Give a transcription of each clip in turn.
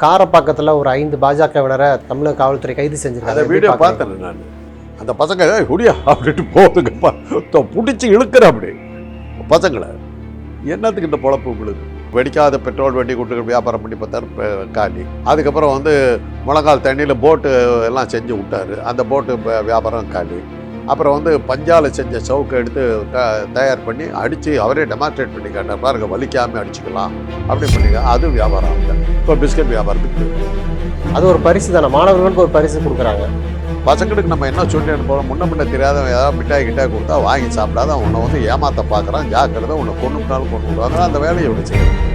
காரப்பாக்கத்தில் ஒரு ஐந்து பாஜகவினரை தமிழக காவல்துறை கைது செஞ்சிருக்காங்க. வீடியோ எப்படி பார்க்கறீங்க? பார்த்தேன் நான். அந்த பசங்க "ஏய், குடியா அப்படின்ட்டு போகுதுங்கப்பா பிடிச்சி இழுக்கிற அப்படி. பசங்களை என்னத்துக்கு இந்த பொழப்பு உங்களுக்கு? வெடிக்காத பெட்ரோல் வண்டி குண்டுகள் வியாபாரம் பண்ணி பார்த்தாரு காலி. அதுக்கப்புறம் வந்து முழங்கால் தண்ணியில் போட்டு எல்லாம் செஞ்சு விட்டாரு. அந்த போட்டு வியாபாரம் காலி. அப்புறம் வந்து பஞ்சால செஞ்ச சவுக்கை எடுத்து தயார் பண்ணி அடித்து அவரே டெமான்ஸ்ட்ரேட் பண்ணி காட்டார் பாருங்க வலிக்காமல் அடிச்சுக்கலாம் அப்படி பண்ணிக்க அது வியாபாரம் ஆகல இப்போ பிஸ்கட் வியாபாரத்துக்கு அது ஒரு பரிசு தானே? மாணவர்களுக்கு ஒரு பரிசு கொடுக்குறாங்க. பசங்களுக்கு நம்ம என்ன சொல்லி அனுப்புறோம்? முன்ன முன்ன தெரியாதவன் ஏதாவது மிட்டாய் கிட்டாய் கொடுத்தா வாங்கி சாப்பிடாத உன்னை வந்து ஏமாத்த பார்க்குறான் ஜாக்கிரதை உன்னை கொண்டுட்டாலும் கொண்டு விடுவாங்க அந்த வேலையை விட செய்யணும்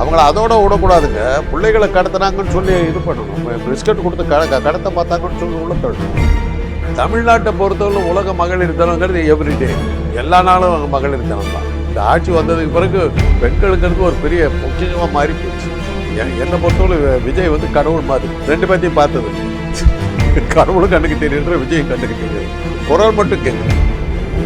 அவங்கள அதோட விடக்கூடாதுங்க. பிள்ளைகளை கடத்துனாங்கன்னு சொல்லி இது பண்ணணும். பிஸ்கட் கொடுத்து க- கடத்த பார்த்தாங்கன்னு சொல்லி உள்ள தள்ளணும். தமிழ்நாட்டை பொறுத்தவரை உலக மகளிர் தினங்கிறது எவ்ரிடே எல்லா நாளும் மகளிர் தினம் தான். இந்த ஆட்சி வந்ததுக்கு பிறகு பெண்களுக்கு ஒரு பெரிய முக்கியமாக மாறி போச்சு. என்னை பொறுத்தவரை விஜய் வந்து கடவுள் மாதிரி. ரெண்டு பேர்த்தையும் பார்த்தது. கடவுளும் கண்ணுக்கு தெரியுன்ற விஜய் கண்ணுக்கு தெரியுது. குரல் மட்டும் கேட்குது.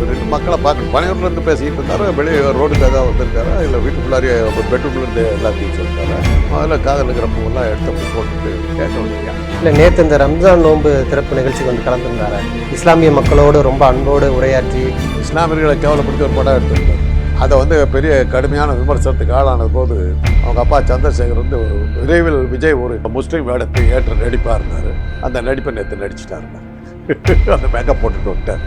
ரெண்டு மக்களை பார்க்க பனையூர்ல இருந்து பேசிக்கிட்டு இருந்தாரு வெளியே ரோடுக்கு ஏதாவது வந்திருக்காரா? இல்லை வீட்டுக்குள்ளாரியே பெட்ரூம்ல இருந்து எல்லாத்தையும் சொல்லிட்டாரா அதில் காதல் இருக்கிற பூவெல்லாம் எடுத்து போட்டு கேட்க வேண்டியா இல்லை நேற்று இந்த ரம்ஜான் நோன்பு திறப்பு நிகழ்ச்சிக்கு வந்து கலந்துருந்தாரு? இஸ்லாமிய மக்களோடு ரொம்ப அன்போடு உரையாற்றி இஸ்லாமியர்களை கேவலப்படுத்தி ஒரு படம் எடுத்திருந்தார் அதை வந்து பெரிய கடுமையான விமர்சனத்துக்கு ஆளானது போது அவங்க அப்பா சந்திரசேகர் வந்து ஒரு விரைவில் விஜய் ஒரு முஸ்லீம் வேடத்தை ஏற்று நடிப்பாக இருந்தார் அந்த நடிப்பை நேற்று நடிச்சிட்டாருங்க அந்த மேக்கப் போட்டுட்டு விட்டார்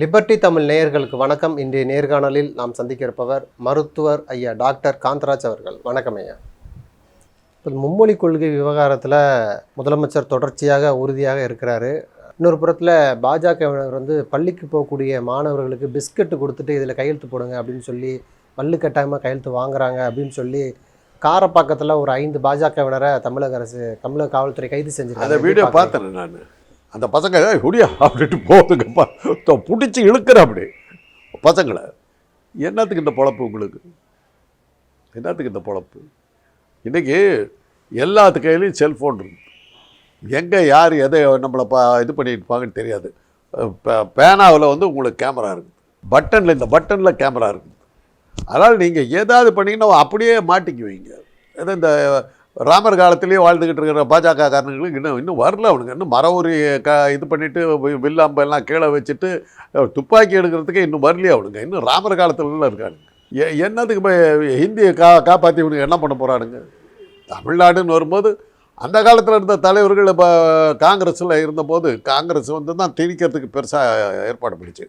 லிபர்ட்டி தமிழ் நேயர்களுக்கு வணக்கம். இன்றைய நேர்காணலில் நாம் சந்திக்க இருப்பவர் மருத்துவர் ஐயா டாக்டர் காந்தராஜ் அவர்கள். வணக்கம் ஐயா. இப்போ மும்மொழி கொள்கை விவகாரத்தில் முதலமைச்சர் தொடர்ச்சியாக உறுதியாக இருக்கிறாரு. இன்னொரு புறத்தில் பாஜகவினர் வந்து பள்ளிக்கு போகக்கூடிய மாணவர்களுக்கு பிஸ்கட்டு கொடுத்துட்டு இதில் கையெழுத்து போடுங்க அப்படின்னு சொல்லி பல்லு கட்டாயமாக கையெழுத்து வாங்குறாங்க அப்படின்னு சொல்லி காரப்பாக்கத்தில் ஒரு ஐந்து பாஜகவினரை தமிழக அரசு தமிழக காவல்துறை கைது செஞ்சிருக்காங்க. வீடியோ? பார்த்தேன் நான். அந்த பசங்க குடியா அப்படின்ட்டு போகுதுங்கப்பா பிடிச்சி இழுக்கிற அப்படி. பசங்களை என்னத்துக்கு இந்த பொழப்பு உங்களுக்கு? என்னத்துக்கு இந்த பொழப்பு? இன்றைக்கி எல்லாத்து கையிலையும் செல்ஃபோன் இருக்கு. எங்கே யார் எதை நம்மளை பா இது பண்ணிட்டு இருப்பாங்கன்னு தெரியாது. பே- பேனாவில் வந்து உங்களுக்கு கேமரா இருக்குது பட்டனில் இந்த பட்டனில் கேமரா இருக்குது அதனால் நீங்கள் ஏதாவது பண்ணீங்கன்னா அப்படியே மாட்டிக்குவீங்க. ஏதோ இந்த ராமர் காலத்திலேயே வாழ்ந்துக்கிட்டு இருக்கிற பாஜக காரணங்களுக்கு இன்னும் இன்னும் வரல அவனுங்க. இன்னும் மரவுரி க இது பண்ணிவிட்டு வில்லாம்பு எல்லாம் கீழே வச்சுட்டு துப்பாக்கி எடுக்கிறதுக்கே இன்னும் வரலையே அவனுங்க. இன்னும் ராமர் காலத்துலலாம் இருக்கானுங்க. எ என்னதுக்கு இப்போ ஹிந்தியை கா காப்பாற்றி இவனுங்க என்ன பண்ண போகிறானுங்க தமிழ்நாடுன்னு வரும்போது அந்த காலத்தில் இருந்த தலைவர்கள் இப்போ காங்கிரஸில் இருந்தபோது காங்கிரஸ் வந்து தான் திணிக்கிறதுக்கு பெருசாக ஏற்பாடு பண்ணிச்சு.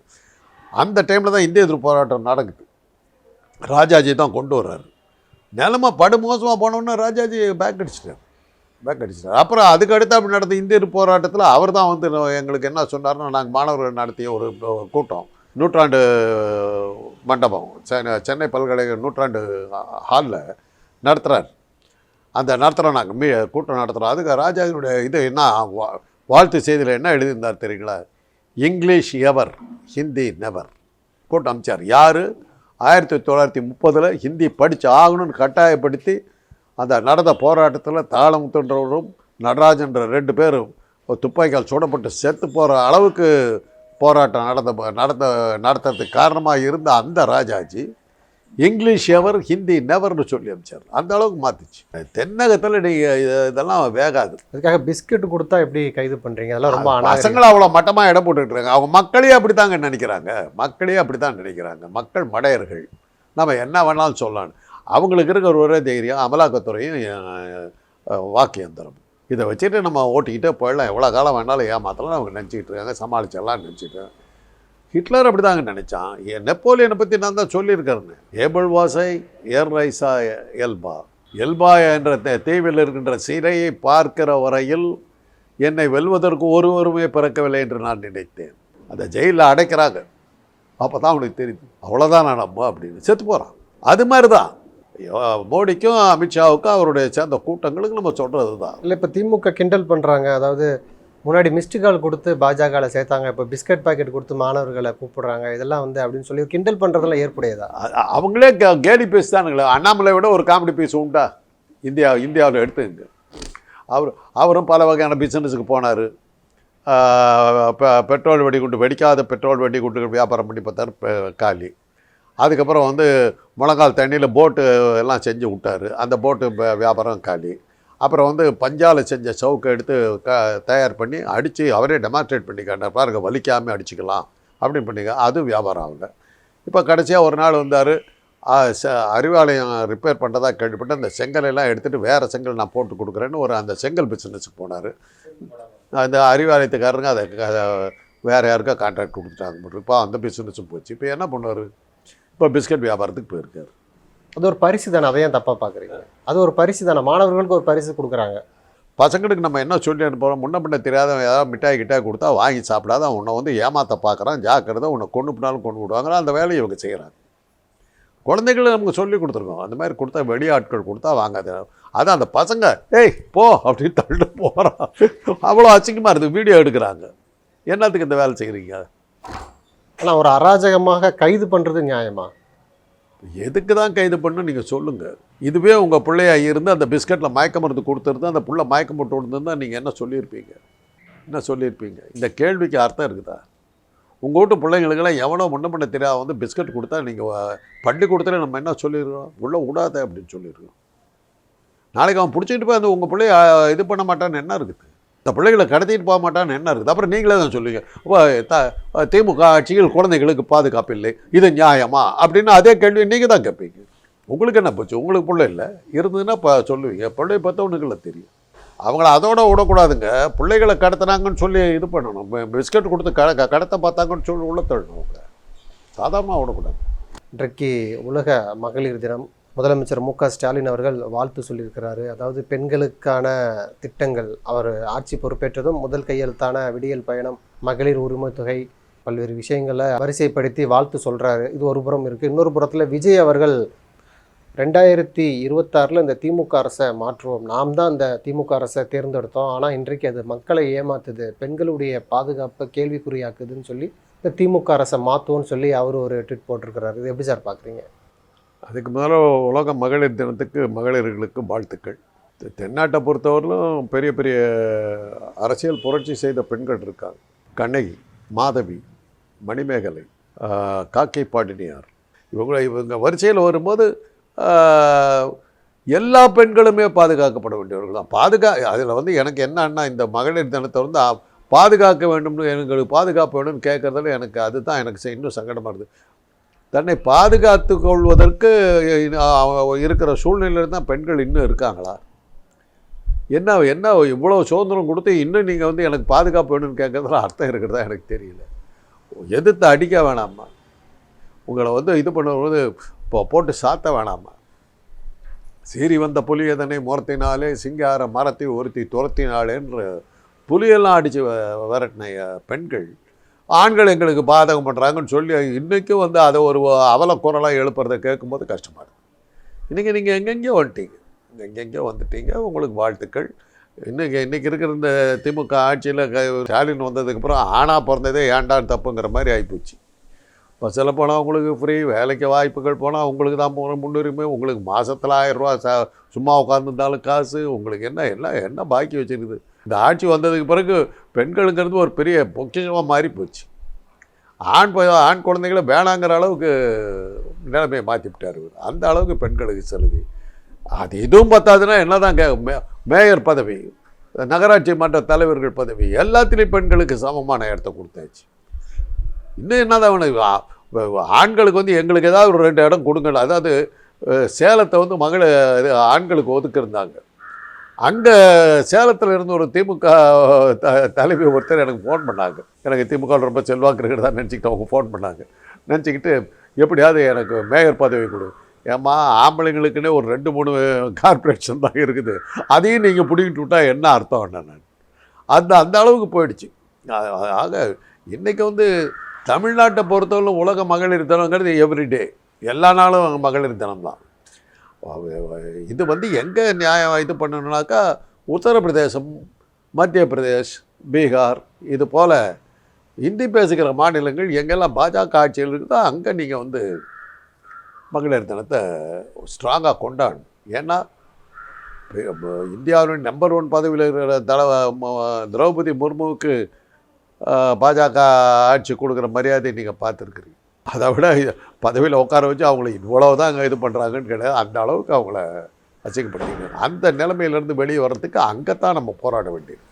அந்த டைமில் தான் இந்திய எதிர்ப்பு போராட்டம் நடக்குது. ராஜாஜி தான் கொண்டு வர்றாரு. நிலமை படுமோசமாக போனோன்னே ராஜாஜி பேக் அடிச்சிட்டார். பேக் அடிச்சிட்டார். அப்புறம் அதுக்கு அடுத்து நடந்த இந்தியர் போராட்டத்தில் அவர் தான் வந்து எங்களுக்கு என்ன சொன்னார்னா நாங்கள் மாணவர்கள் நடத்திய ஒரு கூட்டம். நூற்றாண்டு மண்டபம். சென்னை சென்னை பல்கலைக்கழக நூற்றாண்டு ஹாலில் நடத்துகிறார் அந்த நடத்துகிறோம் நாங்கள் மீ கூட்டம் நடத்துகிறோம் அதுக்கு ராஜாஜினுடைய இது என்ன வா- வாழ்த்து செய்தியில் என்ன எழுதியிருந்தார் தெரியுங்களா? இங்கிலீஷ் எவர் ஹிந்தி நெவர் போட்டு அமிச்சார். யார்? ஆயிரத்தி தொள்ளாயிரத்தி முப்பதில் ஹிந்தி படித்து ஆகணும்னு கட்டாயப்படுத்தி அந்த நடந்த போராட்டத்தில் தாளமுத்துன்றவரும் நடராஜன்ற ரெண்டு பேரும் துப்பாக்கியால் சுடப்பட்டு செத்து போகிற அளவுக்கு போராட்டம் நடந்த நடந்த நடத்துறதுக்கு காரணமாக இருந்த அந்த ராஜாஜி இங்கிலீஷ் எவர் ஹிந்தி நெவர்னு சொல்லி அமிச்சார். அந்த அளவுக்கு மாற்றிச்சு தென்னகத்தில் நீங்கள் இதெல்லாம் வேகாது. அதுக்காக பிஸ்கட் கொடுத்தா எப்படி கைது பண்றீங்க? அதெல்லாம் ரொம்ப. பசங்களை அவ்வளோ மட்டமாக இடம் இருக்காங்க. அவங்க மக்களே அப்படித்தாங்க நினைக்கிறாங்க. மக்களே அப்படித்தான் நினைக்கிறாங்க. மக்கள் மடையர்கள். நம்ம என்ன வேணாலும் சொல்லலாம். அவங்களுக்கு இருக்கிற ஒரே தைரியம் அமலாக்கத்துறையும் வாக்கியந்திரம். இதை வச்சுட்டு நம்ம ஓட்டிக்கிட்டே போயிடலாம். எவ்வளோ காலம் வேணாலும் ஏமாத்தலாம். அவங்க நினச்சிக்கிட்டு இருக்காங்க. சமாளிச்சிடலாம் நினச்சிட்டு ஹிட்லர் அப்படி தாங்க நினச்சான். ஏ- நெப்போலியனை பற்றி நான் தான் சொல்லியிருக்கிறேன். ஏபிள் வாசை ஏர் ரைசா எல்பா. எல்பா என்ற தே- தீவில் இருக்கின்ற சிறையை பார்க்கிற வரையில் என்னை வெல்வதற்கு ஒருவருமே பிறக்கவில்லை என்று நான் நினைத்தேன். அந்த ஜெயிலில் அடைக்கிறாங்க. அப்போ தான் அவனுக்கு தெரியுது. அவ்வளோதான் நான் நம்ம அப்படின்னு செத்து போகிறான் அது மாதிரி தான் மோடிக்கும் அமித்ஷாவுக்கும் அவருடைய சேர்ந்த கூட்டங்களுக்கு நம்ம சொல்கிறது தான் இல்லை இப்போ திமுக கிண்டல் பண்ணுறாங்க அதாவது முன்னாடி மிஸ்டு கால் கொடுத்து பாஜகவில் சேர்த்தாங்க. இப்போ பிஸ்கட் பாக்கெட் கொடுத்து மாணவர்களை கூப்பிடுறாங்க. இதெல்லாம் வந்து அப்படின்னு சொல்லி கிண்டல் பண்ணுறதெல்லாம் ஏற்புடையதா? அவங்களே கே- கேலி பேசி தானுங்களே அண்ணாமலை விட ஒரு காமெடி பீஸ் உண்டா? இந்தியா இந்தியாவில் எடுத்துங்க அவர் அவரும் பல வகையான பிஸ்னஸுக்கு போனார். பெட்ரோல் வெடிகுண்டு வெடிக்காத பெட்ரோல் வெடிகுண்டுகள் வியாபாரம் பண்ணி பார்த்தார் காலி. அதுக்கப்புறம் வந்து முழங்கால் தண்ணியில் போட்டு எல்லாம் செஞ்சு விட்டாரு. அந்த போட்டு வியாபாரம் காலி. அப்புறம் வந்து பஞ்சால் செஞ்ச சவுக்கை எடுத்து க தயார் பண்ணி அடித்து அவரே டெமான்ஸ்ட்ரேட் பண்ணி காட்டார் பாருங்க வலிக்காமல் அடிச்சுக்கலாம் அப்படின்னு பண்ணிக்க அது வியாபாரம் அவங்க. இப்போ கடைசியாக ஒரு நாள் வந்தார். அறிவாலயம் ரிப்பேர் பண்ணுறதா கேள்விப்பட்டு அந்த செங்கலெல்லாம் எடுத்துகிட்டு வேறு செங்கல் நான் போட்டு கொடுக்குறேன்னு ஒரு அந்த செங்கல் பிஸ்னஸுக்கு போனார். அந்த அறிவாலயத்துக்காரருங்க அதை வேறு யாருக்கோ கான்ட்ராக்ட் கொடுத்துட்டாங்க இப்போ அந்த பிஸ்னஸும் போச்சு. இப்போ என்ன பண்ணுவார்? இப்போ பிஸ்கட் வியாபாரத்துக்கு போயிருக்காரு. அது ஒரு பரிசு தானே அதை ஏன் தப்பாக பார்க்குறீங்க அது ஒரு பரிசு தானே மாணவர்களுக்கு ஒரு பரிசு கொடுக்குறாங்க. பசங்களுக்கு நம்ம என்ன சொல்லி அனுப்புகிறோம் முன்ன பின்ன தெரியாதவன் ஏதாவது மிட்டாய் கிட்டாய் கொடுத்தா வாங்கி சாப்பிடாத உன்னை வந்து ஏமாத்த பார்க்குறான் ஜாக்கிரதை உன்னை கொண்டு போனாலும் கொண்டு விடுவாங்க அந்த வேலையை இவங்க செய்கிறாங்க குழந்தைகளை நமக்கு சொல்லி கொடுத்துருக்கோம். அந்த மாதிரி கொடுத்தா வெளியாட்கள் கொடுத்தா வாங்காத. அதான் அந்த பசங்க ஏய் போ அப்படின்னு தள்ளிட்டு போகிறான் அவ்வளோ அசிங்கமாக இருக்குது வீடியோ எடுக்கிறாங்க. என்னத்துக்கு இந்த வேலை செய்கிறீங்க ஆனால் ஒரு அராஜகமாக கைது பண்ணுறது நியாயமா? எதுக்கு தான் கைது பண்ணு நீங்கள் சொல்லுங்கள் இதுவே உங்கள் பிள்ளையா இருந்து அந்த பிஸ்கட்டில் மயக்க மருந்து கொடுத்துருந்து அந்த புள்ள மயக்கம் போட்டு விழுந்துருந்தா நீங்கள் என்ன சொல்லியிருப்பீங்க? என்ன சொல்லியிருப்பீங்க? இந்த கேள்விக்கு அர்த்தம் இருக்குதா? உங்கள் வீட்டு பிள்ளைங்களுக்கெல்லாம் எவனோ முன்ன பண்ண தெரியாத வந்து பிஸ்கட் கொடுத்தா நீங்கள் பள்ளிக்கூடத்தில் நம்ம என்ன சொல்லியிருக்கோம் உள்ளே விடாத அப்படின்னு சொல்லியிருக்கோம் நாளைக்கு அவன் பிடிச்சிக்கிட்டு போய் அந்த உங்கள் பிள்ளைய இது பண்ண மாட்டான்னு என்ன இருக்குது? இந்த பிள்ளைகளை கடத்திட்டு போக மாட்டான்னு என்ன இருக்குது? அப்புறம் நீங்களே தான் சொல்லுவீங்க. "ஓ, த திமுக ஆட்சியில் குழந்தைகளுக்கு பாதுகாப்பு இல்லை. இது நியாயமா? அப்படின்னு அதே கேள்வி நீங்கள் தான் கேட்பீங்க. உங்களுக்கு என்ன போச்சு? உங்களுக்கு பிள்ளை இல்லை. இருந்ததுன்னா இப்போ சொல்லுவீங்க. பிள்ளை பார்த்தவனுக்குள்ள தெரியும். அவங்கள அதோட விடக்கூடாதுங்க. பிள்ளைகளை கடத்துனாங்கன்னு சொல்லி இது பண்ணணும். பிஸ்கட் கொடுத்து க க- கடத்த பார்த்தாங்கன்னு சொல்லி உள்ள தள்ளணும் அவங்க. சாதாரணமாக விடக்கூடாது. இன்றைக்கு உலக மகளிர் தினம். முதலமைச்சர் மு க ஸ்டாலின் அவர்கள் வாழ்த்து சொல்லியிருக்கிறாரு. அதாவது பெண்களுக்கான திட்டங்கள் அவர் ஆட்சி பொறுப்பேற்றதும் முதல் கையெழுத்தான விடியல் பயணம் மகளிர் உரிமை தொகை பல்வேறு விஷயங்களை வரிசைப்படுத்தி வாழ்த்து சொல்கிறாரு இது ஒரு புறம் இருக்குது இன்னொரு புறத்தில் விஜய் அவர்கள் ரெண்டாயிரத்தி இருபத்தாறில் இந்த திமுக அரசை மாற்றுவோம். நாம் தான் இந்த திமுக அரசை தேர்ந்தெடுத்தோம். ஆனால் இன்றைக்கு அது மக்களை ஏமாத்துது. பெண்களுடைய பாதுகாப்பை கேள்விக்குறியாக்குதுன்னு சொல்லி இந்த திமுக அரசை மாற்றுவோம்னு சொல்லி அவர் ஒரு ட்விட் போட்டிருக்கிறாரு. இது எப்படி சார் பார்க்குறீங்க அதுக்கு முதல்ல உலக மகளிர் தினத்துக்கு மகளிர்களுக்கு வாழ்த்துக்கள். தென்னாட்டை பொறுத்தவரையிலும் பெரிய பெரிய அரசியல் புரட்சி செய்த பெண்கள் இருக்காங்க. கண்ணகி மாதவி மணிமேகலை காக்கை பாடினியார் இவங்க இவங்க வரிசையில் வரும்போது எல்லா பெண்களுமே பாதுகாக்கப்பட வேண்டியவர்கள் தான். பாதுகா அதில் வந்து எனக்கு என்னன்னா இந்த மகளிர் தினத்தை வந்து பாதுகாக்க வேண்டும்னு எங்களுக்கு பாதுகாப்பு வேணும்னு கேட்குறதுல எனக்கு அதுதான் எனக்கு இன்னும் சங்கடமாக இருக்குது தன்னை பாதுகாத்து கொள்வதற்கு இருக்கிற சூழ்நிலையில் தான் பெண்கள் இன்னும் இருக்காங்களா? என்ன என்ன இவ்வளோ சுதந்திரம் கொடுத்து இன்னும் நீங்கள் வந்து எனக்கு பாதுகாப்பு வேணும்னு கேட்குறதுல அர்த்தம் இருக்கிறதா எனக்கு தெரியல. எதிர்த்து அடிக்க வேணாமா? உங்களை வந்து இது பண்ணும்போது இப்போ போட்டு சாத்த வேணாமா? சீறி வந்த புலியதனை முரத்தினாலே சிங்கார மரத்தை ஒருத்தி துரத்தினாலேன்ற புலியெல்லாம் அடித்து விரட்டின பெண்கள் ஆண்கள் எங்களுக்கு பாதகம் பண்ணுறாங்கன்னு சொல்லி இன்றைக்கும் வந்து அதை ஒரு அவல குரலாக எழுப்புறதை கேட்கும்போது கஷ்டமாக இருக்குது இன்றைக்கி நீங்கள் எங்கெங்கேயோ வந்துட்டீங்க. எங்கெங்கேயோ வந்துட்டீங்க. உங்களுக்கு வாழ்த்துக்கள். இன்றைக்கி இன்றைக்கி இருக்கிற இந்த திமுக ஆட்சியில் ஸ்டாலின் வந்ததுக்கப்புறம் ஆணாக பிறந்ததே ஏண்டான் தப்புங்கிற மாதிரி ஆகிப்போச்சு பஸ்ஸில் போனால் உங்களுக்கு ஃப்ரீ வேலைக்கு வாய்ப்புகள் போனால் உங்களுக்கு தான் போகிற முன்னுரிமை. உங்களுக்கு மாதத்தில் ஆயிரரூவா ச சும்மா உட்காந்துருந்தாலும் காசு. உங்களுக்கு என்ன என்ன என்ன பாக்கி வச்சிருக்குது? இந்த ஆட்சி வந்ததுக்கு பிறகு பெண்களுங்கிறது ஒரு பெரிய பொக்கிஷமாக மாறி போச்சு. ஆண் ஆண் குழந்தைகளை வேணாங்கிற அளவுக்கு நிலைமையை மாற்றி விட்டார் இவர். அந்த அளவுக்கு பெண்களுக்கு சலுகை. அது இதுவும் பத்தாதுன்னா என்ன தான் கே மே மேயர் பதவி நகராட்சி மன்ற தலைவர்கள் பதவி எல்லாத்துலேயும் பெண்களுக்கு சமமான இடத்த கொடுத்தாச்சு. இன்னும் என்னதான் தான் ஆண்களுக்கு வந்து எங்களுக்கு ஏதாவது ஒரு ரெண்டு இடம் கொடுங்க அதாவது சேலத்தை வந்து மகள இது ஆண்களுக்கு ஒதுக்கிருந்தாங்க அங்கே சேலத்தில் இருந்து ஒரு திமுக த தலைவி ஒருத்தர் எனக்கு ஃபோன் பண்ணாங்க. எனக்கு திமுக ரொம்ப செல்வாக்கு இருக்கிறதா நினச்சிக்கிட்டு அவங்க ஃபோன் பண்ணாங்க. நினச்சிக்கிட்டு எப்படியாவது எனக்கு மேயர் பதவி கொடு. ஏம்மா ஆம்பளைங்களுக்குன்னே ஒரு ரெண்டு மூணு கார்ப்பரேஷன் தான் இருக்குது. அதையும் நீங்கள் பிடிக்கிட்டு விட்டால் என்ன அர்த்தம் என்ன நான்? அந்த அந்த அளவுக்கு போயிடுச்சு. ஆக இன்றைக்கி வந்து தமிழ்நாட்டை பொறுத்தவரை உலக மகளிர் தினங்கிறது எவ்ரிடே எல்லா நாளும் மகளிர் தினம் தான் இது வந்து எங்கே நியாயம் இது பண்ணணுனாக்கா உத்தரப்பிரதேசம் மத்திய பிரதேஷ் பீகார் இது போல் ஹிந்தி பேசுகிற மாநிலங்கள் எங்கெல்லாம் பாஜக ஆட்சியில் இருக்குதோ அங்கே நீங்கள் வந்து மகளிர் தினத்தை ஸ்ட்ராங்காக கொண்டாடணும். ஏன்னா இந்தியாவின் நம்பர் ஒன் பதவியில் இருக்கிற தல ம- திரௌபதி முர்முவுக்கு பாஜக ஆட்சி கொடுக்குற மரியாதை நீங்கள் பார்த்துருக்குறீங்க. அதை விட பதவியில் உட்கார வச்சு அவங்கள இவ்வளவு தான் அங்கே இது பண்ணுறாங்கன்னு கிடையாது அந்த அளவுக்கு அவங்கள அசிங்கப்படுத்திக்கிறாங்க அந்த நிலைமையிலேருந்து வெளியே வர்றதுக்கு அங்கே தான் நம்ம போராட வேண்டியது.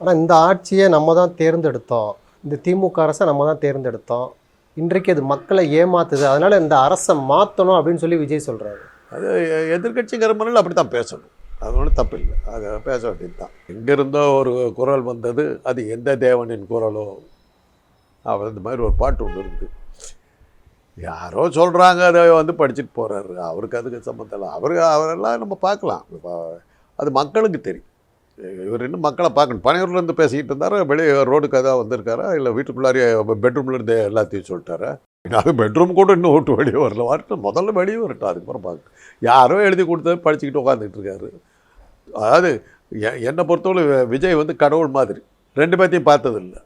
ஆனால் இந்த ஆட்சியை நம்ம தான் தேர்ந்தெடுத்தோம். இந்த திமுக அரசை நம்ம தான் தேர்ந்தெடுத்தோம். இன்றைக்கு அது மக்களை ஏமாத்துது. அதனால இந்த அரசை மாற்றணும் அப்படின்னு சொல்லி விஜய் சொல்றாரு. அது எதிர்கட்சிங்கிற முறையில் அப்படி தான் பேசணும். அது ஒன்றும் தப்பு இல்லை. அதை பேச வேண்டியது தான். எங்கேருந்தோ ஒரு குரல் வந்தது அது எந்த தேவனின் குரலோ அவர் இந்த மாதிரி ஒரு பாட்டு ஒன்று இருக்குது யாரோ சொல்கிறாங்க அதை வந்து படிச்சுட்டு போகிறாரு அவருக்கு அதுக்கு சம்மந்தம் இல்லை. அவரு அவரெல்லாம் நம்ம பார்க்கலாம். அது மக்களுக்கு தெரியும். இவர் இன்னும் மக்களை பார்க்கணும். பனையூர்லேருந்து பேசிக்கிட்டு இருந்தாரா? வெளியே ரோடுக்கு அதான் வந்திருக்காரா? இல்லை வீட்டுக்குள்ளாரியே பெட்ரூம்லேருந்து எல்லாத்தையும் சொல்லிட்டாரா? அது பெட்ரூம் கூட இன்னும் விட்டு வெளியே வரல. வரட்டும். முதல்ல வெளியே வரட்டும். அதுக்கப்புறம் பார்க்க யாரோ எழுதி கொடுத்தது படிச்சுக்கிட்டு உட்காந்துட்டு இருக்காரு. அதாவது என்னை பொறுத்தவரை விஜய் வந்து கடவுள் மாதிரி. ரெண்டு பேர்த்தையும் பார்த்ததில்ல.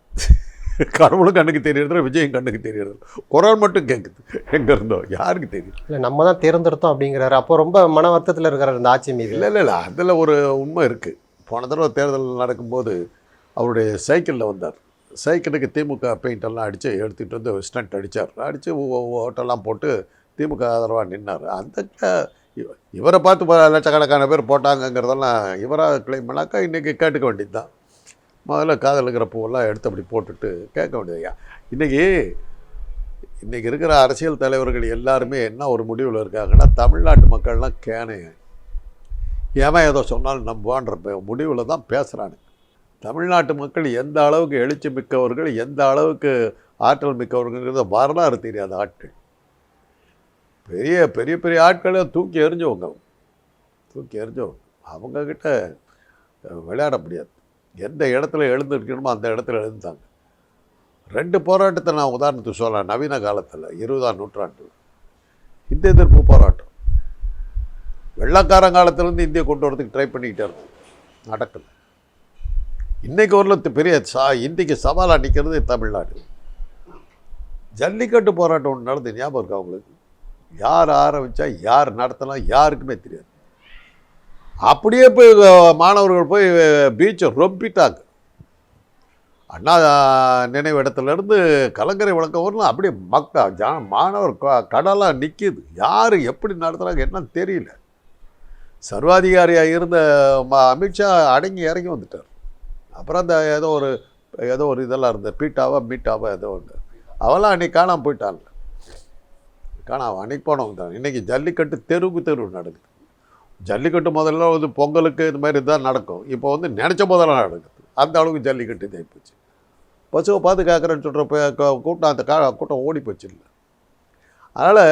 கடவுளும் கண்ணுக்கு தெரியறதில்ல விஜயும் கண்ணுக்கு தெரியறது குரல் மட்டும் கேட்குது எங்கே இருந்தோ யாருக்கு தெரியும்? இல்லை நம்ம தான் தேர்ந்தெடுத்தோம் அப்படிங்கிறாரு. அப்போ ரொம்ப மன வருத்தத்தில் இருக்கிறாரு இந்த ஆட்சி மீது. இல்லை இல்லை இல்லை. அதில் ஒரு உண்மை இருக்குது போன தடவை தேர்தல் நடக்கும்போது அவருடைய சைக்கிளில் வந்தார். சைக்கிளுக்கு திமுக பெயிண்ட் எல்லாம் அடித்து எடுத்துகிட்டு வந்து ஸ்டண்ட் அடித்தார் அடித்து ஓட்டெல்லாம் போட்டு திமுக ஆதரவாக நின்னார். அந்த இவரை பார்த்து லட்சக்கணக்கான பேர் போட்டாங்கங்கிறதெல்லாம் இவராக கிளைம் பண்ணாக்கா இன்றைக்கி கேட்டுக்க வேண்டியது தான் முதல்ல காதல் இருக்கிற பூவெல்லாம் எடுத்து அப்படி போட்டுட்டு கேட்க வேண்டியது இன்றைக்கி இன்றைக்கி இருக்கிற அரசியல் தலைவர்கள் எல்லாருமே என்ன ஒரு முடிவில் இருக்காங்கன்னா தமிழ்நாட்டு மக்கள்லாம் கேனைய ஏமா ஏதோ சொன்னாலும் நம்புவான்ற முடிவில் தான் பேசுகிறானு தமிழ்நாட்டு மக்கள் எந்த அளவுக்கு எழுச்சி மிக்கவர்கள் எந்த அளவுக்கு ஆற்றல் மிக்கவர்கள்ங்கிறத வரலாறு தெரியாத ஆட்கள். பெரிய பெரிய பெரிய ஆட்களை தூக்கி எறிஞ்சவங்க. தூக்கி எறிஞ்சவங்க. அவங்கக்கிட்ட விளையாட முடியாது. எந்த இடத்துல எழுந்திருக்கணுமோ அந்த இடத்துல எழுந்தாங்க. ரெண்டு போராட்டத்தை நான் உதாரணத்துக்கு சொல்லலாம். நவீன காலத்தில் இருபதாம் நூற்றாண்டு இந்த எதிர்ப்பு போராட்டம். வெள்ளக்காரன் இந்தியை இந்தியா கொண்டு வரதுக்கு ட்ரை பண்ணிக்கிட்டே இருந்தோம். நடக்கல. இன்றைக்கு ஒரு பெரிய சா இன்றைக்கு சவாலாக நிற்கிறது தமிழ்நாடு. ஜல்லிக்கட்டு போராட்டம் ஒன்று நடந்து ஞாபகம் இருக்கா அவங்களுக்கு யார் ஆரம்பித்தா யார் நடத்தலாம் யாருக்குமே தெரியாது. அப்படியே போய் மாணவர்கள் போய் பீச்சை ரொம்பிட்டாங்க. அண்ணா நினைவு இடத்துலேருந்து கலங்கரை விளக்கம் வரலாம். அப்படியே மக்கள் ஜா மாணவர் க- கடலாக நிற்கிது யார் எப்படி நடத்துகிறாங்க என்னன்னு தெரியல. சர்வாதிகாரியாக இருந்த ம அமித்ஷா அடங்கி இறங்கி வந்துட்டார். அப்புறம் அந்த ஏதோ ஒரு ஏதோ ஒரு இதெல்லாம் இருந்த பீட்டாவா மீட்டாவா ஏதோ ஒன்று அவெல்லாம் அன்றைக்கி காணாமல் போயிட்டான்ல காணாம அன்றைக்கி போனவங்க தான். இன்றைக்கி ஜல்லிக்கட்டு தெருவுக்கு தெருவு நடக்குது. ஜல்லிக்கட்டு முதல்ல வந்து பொங்கலுக்கு இது மாதிரி தான் நடக்கும். இப்போ வந்து நினச்ச போதெல்லாம் நடக்குது. அந்த அளவுக்கு ஜல்லிக்கட்டு இதாகி போச்சு பசுவை பாதுகாக்கிறேன்னு சொல்கிற கூட்டம் அந்த கா கூட்டம் ஓடி போச்சு இல்லை. அதனால்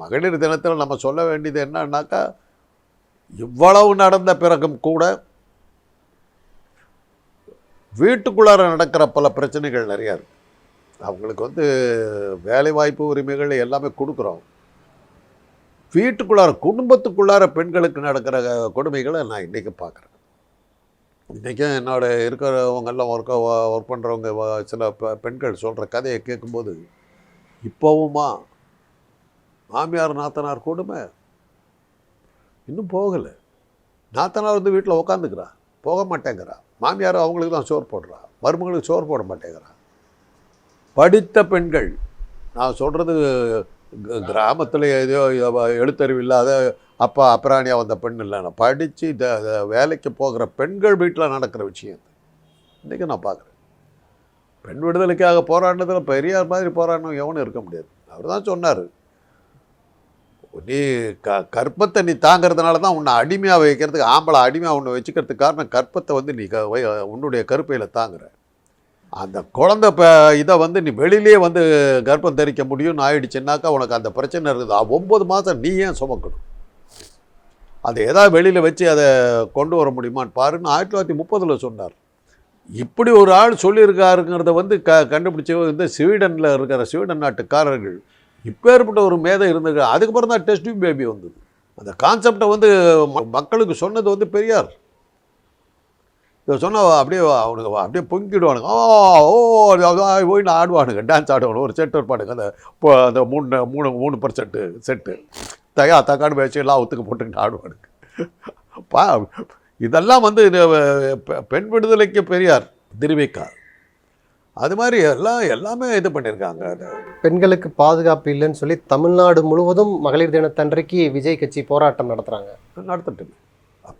மகளிர் தினத்தில் நம்ம சொல்ல வேண்டியது என்னன்னாக்கா இவ்வளவு நடந்த பிறகும் கூட வீட்டுக்குள்ளார நடக்கிற பல பிரச்சனைகள் நிறையா இருக்குது அவங்களுக்கு வந்து வேலை வாய்ப்பு உரிமைகள் எல்லாமே கொடுக்குறோம். வீட்டுக்குள்ளார குடும்பத்துக்குள்ளார பெண்களுக்கு நடக்கிற கொடுமைகளை நான் இன்றைக்கி பார்க்குறேன். இன்றைக்கும் என்னோட இருக்கிறவங்கெல்லாம் ஒர்க் ஒர்க் பண்ணுறவங்க சில பெ- பெண்கள் சொல்கிற கதையை கேட்கும்போது இப்போவுமா மாமியார் நாத்தனார் கொடுமை. இன்னும் போகலை. நாத்தனார் வந்து வீட்டில் உக்காந்துக்கிறா. போக மாட்டேங்கிறா. மாமியார் அவங்களுக்கு தான் சோறு போடுறா. மருமகளுக்கு சோறு போட மாட்டேங்கிறா. படித்த பெண்கள் நான் சொல்கிறது கிராமத்தில் ஏதோ எழுத்தறிவு இல்லாத அப்பா அப்ராணியாக வந்த பெண் இல்லைன்னா படித்து த வேலைக்கு போகிற பெண்கள் வீட்டில் நடக்கிற விஷயம் இன்றைக்கி நான் பார்க்குறேன் பெண் விடுதலைக்காக போராடினதில் பெரியார் மாதிரி போராடணும் எவனும் இருக்க முடியாது. அவர் தான் சொன்னார். நீ க கற்பத்தை நீ தாங்கிறதுனால தான் உன்னை அடிமையாக வைக்கிறதுக்கு ஆம்பளை அடிமையாக உன்னை வச்சுக்கிறதுக்கு காரணம் கற்பத்தை வந்து நீ க வை- உன்னுடைய கருப்பையில் தாங்குற. அந்த குழந்தை இப்போ இதை வந்து நீ வெளியிலேயே வந்து கர்ப்பம் தரிக்க முடியும்னு ஆயிடுச்சுன்னாக்கா உனக்கு அந்த பிரச்சனை இருக்குது. ஒம்பது மாதம் நீ ஏன் சுமக்கணும்? அதை ஏதாவது வெளியில் வச்சு அதை கொண்டு வர முடியுமான்னு பாருன்னு ஆயிரத்தி தொள்ளாயிரத்தி முப்பதில் சொன்னார். இப்படி ஒரு ஆள் சொல்லியிருக்காருங்கிறத வந்து க கண்டுபிடிச்ச வந்து ஸ்வீடனில் இருக்கிற ஸ்வீடன் நாட்டுக்காரர்கள் இப்பேற்பட்ட ஒரு மேதை இருந்தது அதுக்கப்புறம் தான் டெஸ்ட் பேபி வந்தது. அந்த கான்செப்டை வந்து மக்களுக்கு சொன்னது வந்து பெரியார். இதை சொன்னால் அப்படியே அவனுக்கு அப்படியே பொங்கிடுவானுங்க. ஓ ஓ போய் ஆடுவானுங்க. டான்ஸ் ஆடுவானுங்க. ஒரு செட்டு இருப்பானுங்க அந்த இப்போ அந்த மூணு மூணு மூணு பர்சன்ட்டு செட்டு தயா தக்காடு வச்சு எல்லாம் ஒத்துக்கு போட்டுக்கிட்டு ஆடுவானுங்க. பா இதெல்லாம் வந்து பெண் விடுதலைக்கு பெரியார் திருவிக்கா. அது மாதிரி எல்லாம் எல்லாமே இது பண்ணியிருக்காங்க பெண்களுக்கு பாதுகாப்பு இல்லைன்னு சொல்லி தமிழ்நாடு முழுவதும் மகளிர் தினத்தன்றைக்கு விஜய் கட்சி போராட்டம் நடத்துறாங்க. நடத்தட்டுமே.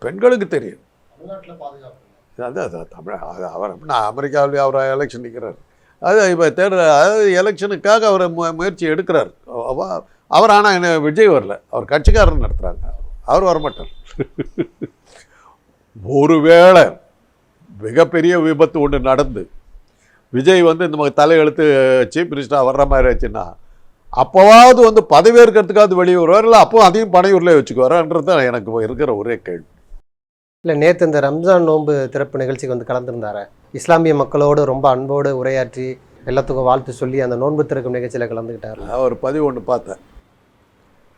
பெண்களுக்கு தெரியும். தமிழ்நாட்டில் பாதுகாப்பு அது அது தமிழ் அது அவர் நான் அமெரிக்காவிலேயே அவர் எலெக்ஷன் நிற்கிறார் அது இப்போ தேர்தல் அதாவது எலெக்ஷனுக்காக அவர் மு முயற்சி எடுக்கிறார். அவர் ஆனால் என்ன விஜய் வரல. அவர் கட்சிக்காரர் நடத்துகிறாங்க அவர் வரமாட்டார். ஒருவேளை மிகப்பெரிய விபத்து ஒன்று நடந்து விஜய் வந்து இந்த மாதிரி தலையெழுத்து சீஃப் மினிஸ்டராக வர்ற மாதிரி ஆச்சுன்னா அப்போவாவது வந்து பதவியேற்கிறதுக்காவது வெளியே வருவார்? இல்லை அப்போ அதையும் பனையூரில் வச்சுக்குவாரான்றது தான் எனக்கு இருக்கிற ஒரே கேள்வி. இல்லை நேற்று இந்த ரம்ஜான் நோன்பு திறப்பு நிகழ்ச்சிக்கு வந்து கலந்துருந்தாரு. இஸ்லாமிய மக்களோடு ரொம்ப அன்போடு உரையாற்றி எல்லாத்துக்கும் வாழ்த்து சொல்லி அந்த நோன்பு திறக்கும் நிகழ்ச்சியில் கலந்துக்கிட்டார் அவர் ஒரு பதிவு ஒன்று பார்த்தேன்.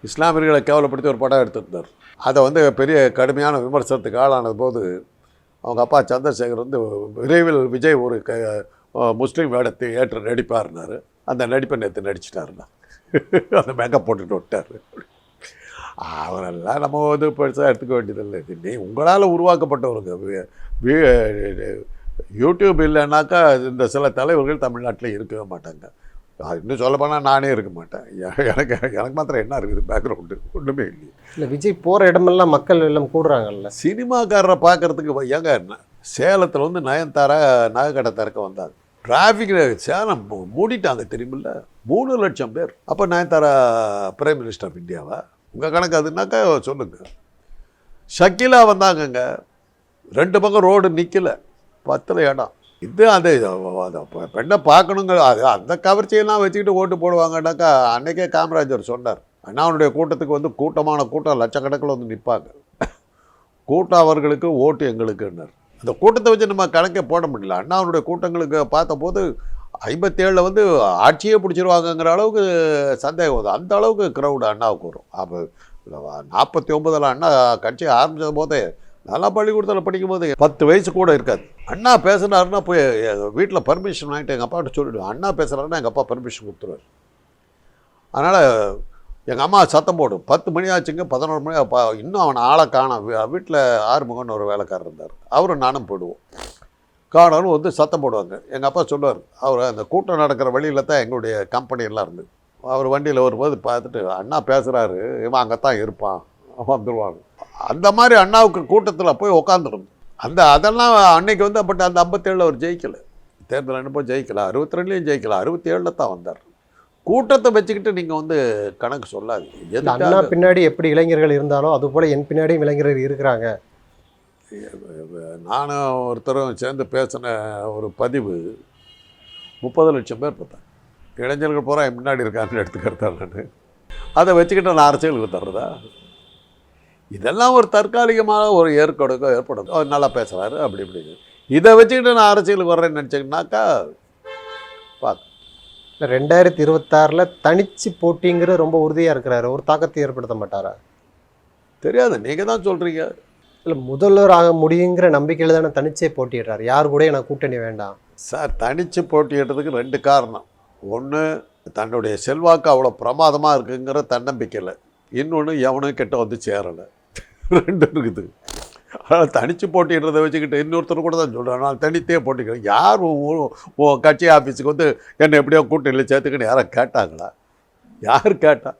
இஸ்லாமியர்களை கேவலப்படுத்தி ஒரு படம் எடுத்திருந்தார். அதை வந்து பெரிய கடுமையான விமர்சனத்துக்கு ஆளான போது அவங்க அப்பா சந்திரசேகர் வந்து விரைவில் விஜய் ஒரு க முஸ்லீம் வேடத்தை ஏற்று நடிப்பாருனாரு அந்த நடிப்பை நேற்று நடிச்சிட்டாருண்ணா. அந்த மேக்கப் போட்டுட்டு விட்டார் அவரெல்லாம் நம்ம வந்து பெருசாக எடுத்துக்க வேண்டியதில்லை. நீ உங்களால் உருவாக்கப்பட்டவருங்க யூடியூப் இல்லைன்னாக்கா இந்த சில தலைவர்கள் தமிழ்நாட்டில் இருக்கவே மாட்டாங்க. இன்னும் சொல்லப்போனால் நானே இருக்க மாட்டேன். எனக்கு எனக்கு மாத்திரம் என்ன இருக்குது? பேக்ரவுண்டு ஒன்றுமே இல்லையே. இல்லை விஜய் போகிற இடமெல்லாம் மக்கள் எல்லாம் கூடுறாங்கல்ல. சினிமாக்காரரை பார்க்கறதுக்கு ஏங்க சேலத்தில் வந்து நயன்தாரா நகைக்கடை திறக்க வந்தாங்க. டிராஃபிக்கில் சேலம் மூடிட்டாங்க தெரியுமில்ல? மூணு லட்சம் பேர். அப்போ நயன்தாரா பிரைம் மினிஸ்டர் ஆஃப் இந்தியாவா உங்கள் கணக்கு அதுனாக்கா சொல்லுங்கள் ஷக்கிலா வந்தாங்கங்க. ரெண்டு பக்கம் ரோடு நிற்கல பத்தில் இடம். இது அந்த பெண்ணை பார்க்கணுங்க. அது அந்த கவர்ச்சியெல்லாம் வச்சுக்கிட்டு ஓட்டு போடுவாங்கன்னாக்கா அன்றைக்கே காமராஜர் சொன்னார். அண்ணாவுடைய கூட்டத்துக்கு வந்து கூட்டமான கூட்டம் லட்சக்கணக்கில் வந்து நிற்பாங்க. கூட்டம் அவர்களுக்கு ஓட்டு எங்களுக்குன்னார். அந்த கூட்டத்தை வச்சு நம்ம கணக்கே போட முடியல. அண்ணாவுடைய கூட்டங்களுக்கு பார்த்தபோது ஐம்பத்தேழில் வந்து ஆட்சியே பிடிச்சிருவாங்கங்கிற அளவுக்கு சந்தேகம் வருது அந்த அளவுக்கு க்ரௌடு அண்ணாவுக்கு வரும். அப்போ நாற்பத்தி ஒன்பதில் அண்ணா கட்சி ஆரம்பித்த போதே நல்லா பள்ளிக்கூடத்தில் படிக்கும்போது பத்து வயசு கூட இருக்காது. அண்ணா பேசுனாருன்னா போய் வீட்டில் பர்மிஷன் வாங்கிட்டு எங்கள் அப்பாட்ட சொல்லிவிடுவேன் அண்ணா பேசுகிறாருன்னா எங்கள் அப்பா பர்மிஷன் கொடுத்துருவார். அதனால் எங்கள் அம்மா சத்தம் போடும். பத்து மணி ஆச்சுங்க பதினோரு மணி இன்னும் அவனை ஆளை காணும். வீட்டில் ஆறுமுகன்னு ஒரு வேலைக்காரர் இருந்தார். அவரும் நானும் போயிடுவோம். காணோன்னு வந்து சத்தம் போடுவாங்க. எங்கள் அப்பா சொல்லுவார் அவர் அந்த கூட்டம் நடக்கிற வழியில் தான் எங்களுடைய கம்பெனி எல்லாம் இருந்து. அவர் வண்டியில் வரும்போது பார்த்துட்டு அண்ணா பேசுகிறாரு இவன் அங்கே தான் இருப்பான் வந்துடுவாங்க அந்த மாதிரி அண்ணாவுக்கு கூட்டத்தில் போய் உக்காந்துடும் அந்த அதெல்லாம் அன்னைக்கு வந்து பட் அந்த ஐம்பத்தேழில் அவர் ஜெயிக்கலை. தேர்தல் அனுப்ப ஜெயிக்கல அறுபத்தி ரெண்டுலேயும் ஜெயிக்கல அறுபத்தி ஏழில் தான் வந்தார். கூட்டத்தை வச்சுக்கிட்டு நீங்கள் வந்து கணக்கு சொல்லாது அண்ணா பின்னாடி எப்படி இளைஞர்கள் இருந்தாலோ அது போல என் பின்னாடியும் இளைஞர்கள் இருக்கிறாங்க. நானும் ஒருத்தரும் சேர்ந்து பேசின ஒரு பதிவு முப்பது லட்சம் பேர் பார்த்தேன் இளைஞர்கள் பூரா என் முன்னாடி இருக்காங்கன்னு எடுத்துக்கிறதா நான்? அதை வச்சுக்கிட்டு நான் அரசியலுக்கு தர்றதா? இதெல்லாம் ஒரு தற்காலிகமாக ஒரு ஏற்கடுக்க ஏற்படும் அவர் நல்லா பேசுகிறாரு அப்படி இப்படி. இதை வச்சுக்கிட்டு நான் அரசியலுக்கு வர்றேன்னு நினச்சிங்கனாக்கா பார்த்து ரெண்டாயிரத்தி இருபத்தாறில் தனிச்சு போட்டிங்கிற ரொம்ப உறுதியாக இருக்கிறாரு. ஒரு தாக்கத்தை ஏற்படுத்த மாட்டாரா? தெரியாது. நீங்கள் தான் சொல்கிறீங்க இல்லை முதல்வர் ஆக முடியுங்கிற நம்பிக்கையில் தானே தனிச்சே போட்டிடுறாரு யார் கூட எனக்கு கூட்டணி வேண்டாம்? சார் தனித்து போட்டியிடுறதுக்கு ரெண்டு காரணம். ஒன்று தன்னுடைய செல்வாக்கு அவ்வளோ பிரமாதமாக இருக்குங்கிற தன்னம்பிக்கையில் இன்னொன்று எவனும் கிட்ட வந்து சேரலை. ரெண்டு இருக்குது. அதனால் தனித்து போட்டிடுறதை வச்சுக்கிட்டு இன்னொருத்தர் கூட தான் சொல்கிறேன் நான் தனித்தே போட்டிக்கிறேன். யார் உன் கட்சி ஆஃபீஸுக்கு வந்து என்னை எப்படியோ கூட்டணியில் சேர்த்துக்கின்னு யாரை கேட்டாங்களா? யார் கேட்டா?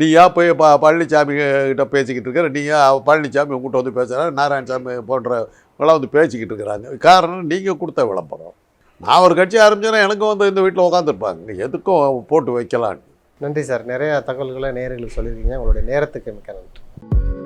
நீ ஏன் போய் ப பழனிசாமி கிட்ட பேசிக்கிட்டு இருக்கிற நீ ஏன் பழனிசாமி உங்கள்கிட்ட வந்து பேசுகிற நாராயணசாமி போன்றவங்களாம் வந்து பேசிக்கிட்டு இருக்கிறாங்க. காரணம் நீங்கள் கொடுத்த விளம்பரம். நான் ஒரு கட்சி ஆரம்பிச்சேன்னா எனக்கும் வந்து இந்த வீட்டில் உட்காந்துருப்பாங்க எதுக்கும் போட்டு வைக்கலான்னு. நன்றி சார். நிறையா தகவல்களை நேர்களுக்கு சொல்லியிருக்கீங்க. உங்களுடைய நேரத்துக்கு மிக்க நன்றி.